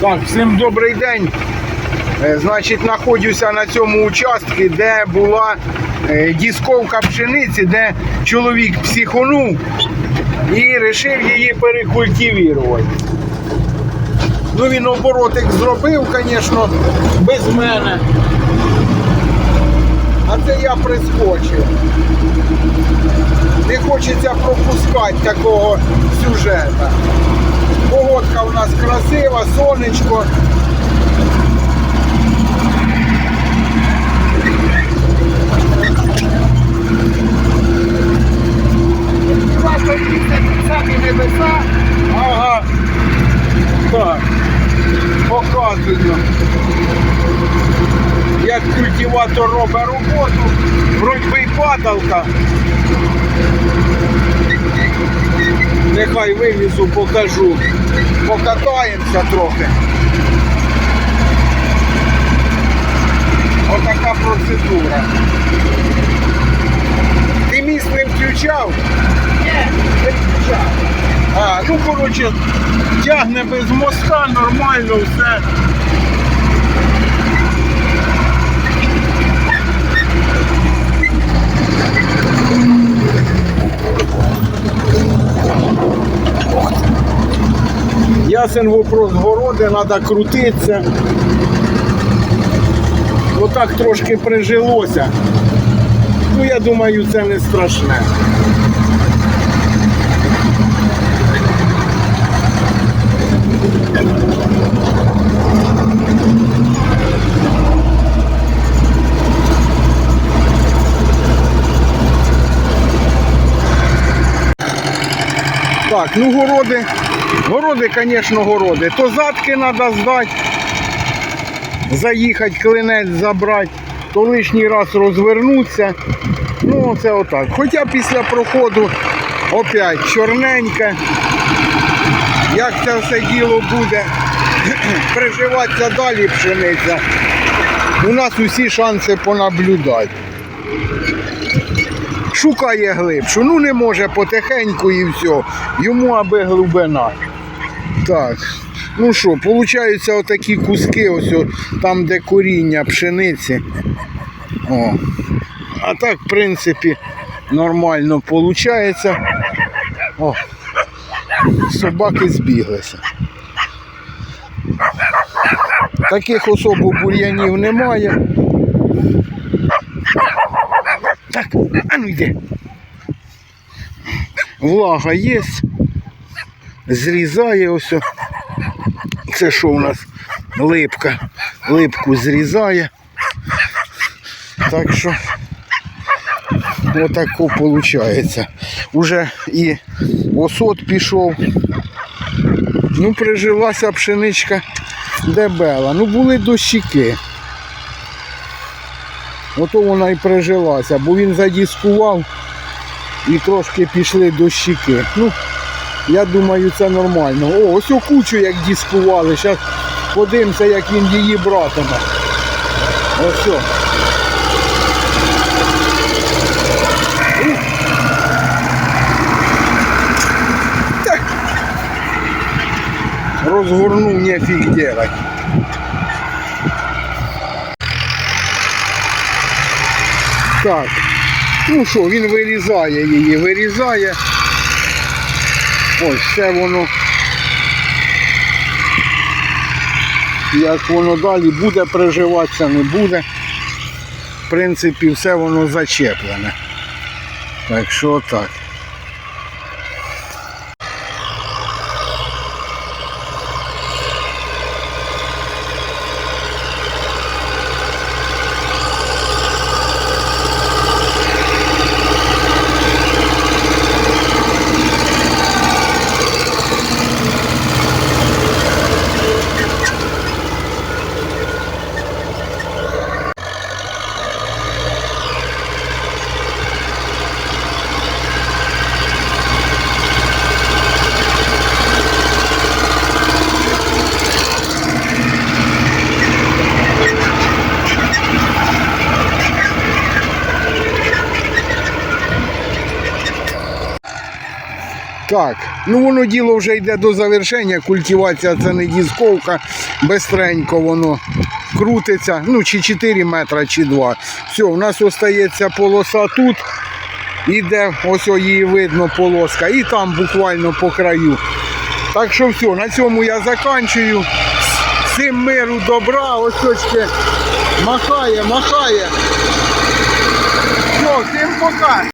Так, всім добрий день. Е, Значить, знаходжуся на цьому участку, де була е, дісковка пшениці, де чоловік психонув і вирішив її перекультивувати. Ну він оборотик зробив, звісно, без мене. А це я прискочив. Не хочеться пропускати такого сюжета. Погодка у нас красива, сонечко. Самі небеса. Ага. Так. Показую. Як робить роботу. Вроді би й падалка. Нехай вивізу, покажу. Покатаємося трохи. Отака процедура. Ти міст не включав? Ні, не включав. А, ну коротше, тягне без моста, нормально все. Ясен вопрос городи, треба крутитися. Отак трошки прижилося. Ну, я думаю, це не страшне. Так, ну городи, городи, звісно, городи. То задки треба здати, заїхати, клинець забрати, то лишній раз розвернутися. Ну, це отак. Хоча після проходу опять чорненьке. Як це все діло буде приживатися далі пшениця, у нас усі шанси понаблюдати. Шукає глибшу. Ну не може потихеньку і все. Йому аби глибина. Так. Ну що, получаються отакі куски, ось о- там, де коріння пшениці. О. А так, в принципі, нормально виходить. О. Собаки збіглися. Таких особо бур'янів немає. Так, а ну йди. Влага є. Зрізає ось. Це що у нас? Липка. Липку зрізає. Так що отако виходить. Уже і осот пішов. Ну, прижилася пшеничка дебела. Ну були дощики. Ото вона і прижилася, бо він задіскував і трошки пішли дощики. Ну, я думаю, це нормально. О, ось кучу як дискували. Зараз подивимося, як він її братиме. Ось. Розгорнув нефіг делать. Так. Ну що, він вирізає її, вирізає. Ось це воно. Як воно далі буде приживатися, не буде. В принципі, все воно зачеплене. Так що так. Так, ну воно діло вже йде до завершення. Культивація це не дісковка, безстренько воно крутиться. Ну, чи 4 метри, чи 2. Все, у нас остається полоса тут. Іде, ось її видно полоска, і там буквально по краю. Так що все, на цьому я заканчую. Всім миру, добра, ось точки махає, махає. Все, всім пока.